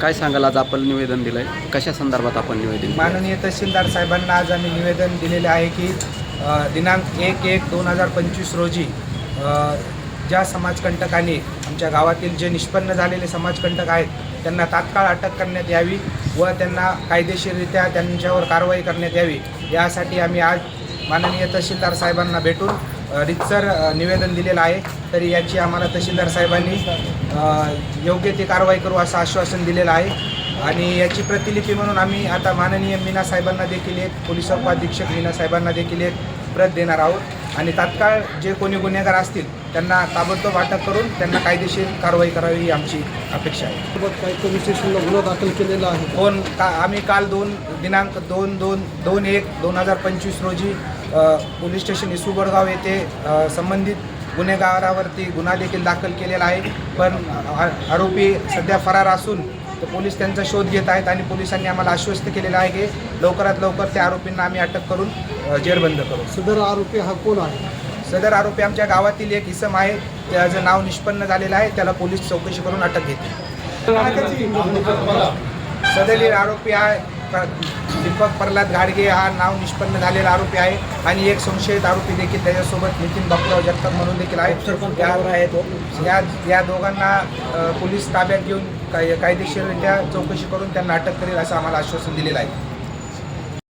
काय सांगाल आज आपण निवेदन दिलंय? कशा संदर्भात आपण निवेदन माननीय तहसीलदार साहेबांना आज आम्ही निवेदन दिलेले आहे की दिनांक एक एक दोन हजार पंचवीस रोजी ज्या समाजकंटकांनी आमच्या गावातील जे निष्पन्न झालेले समाजकंटक आहेत त्यांना तात्काळ अटक करण्यात यावी व त्यांना कायदेशीररित्या त्यांच्यावर कारवाई करण्यात यावी यासाठी आम्ही आज माननीय तहसीलदार साहेबांना भेटून रितसर निवेदन दिलेलं आहे. तरी याची आम्हाला तहसीलदार साहेबांनी योग्य ती कारवाई करू असं आश्वासन दिलेलं आहे. आणि याची प्रतिलिपी म्हणून आम्ही आता माननीय मीना साहेबांना देखील एक पोलीस उपाधीक्षक मीना साहेबांना देखील एक प्रत देणार आहोत. आणि तात्काळ जे कोणी गुन्हेगार असतील त्यांना ताबडतोब अटक करून त्यांना कायदेशीर कारवाई करावी ही आमची अपेक्षा आहे. पोलीस स्टेशनला गुन्हा दाखल केलेला आहे. दोन का आम्ही काल दोन दिनांक दोन दोन दोन एक दोन हजार पंचवीस रोजी पोलीस स्टेशन इसू बडगाव येथे संबंधित गुन्हेगारावरती गुन्हा देखील दाखल केलेला आहे. पण आरोपी सध्या फरार असून तर पोलीस त्यांचा शोध घेत आहेत आणि पोलिसांनी आम्हाला आश्वस्त केलेलं आहे की लवकरात लवकर त्या आरोपींना आम्ही अटक करून जेरबंद करू. सदर आरोपी हा कोण आहे? सदर आरोपी आमच्या गावातील एक इसम आहे. त्याचं नाव निष्पन्न झालेलं आहे. त्याला पोलीस चौकशी करून अटक घेतील. सदरील आरोपी हा प- दीपक प्रल्हाद गाडगे हा नाव निष्पन्न झालेला आरोपी आहे. आणि एक संशयित आरोपी देखील त्याच्यासोबत नितीन बापूराव जगताप म्हणून देखील आहे या या दोघांना पोलीस ताब्यात घेऊन काय कायदेशीररित्या चौकशी करून त्यांना अटक करेल असं आम्हाला आश्वासन दिलेलं आहे.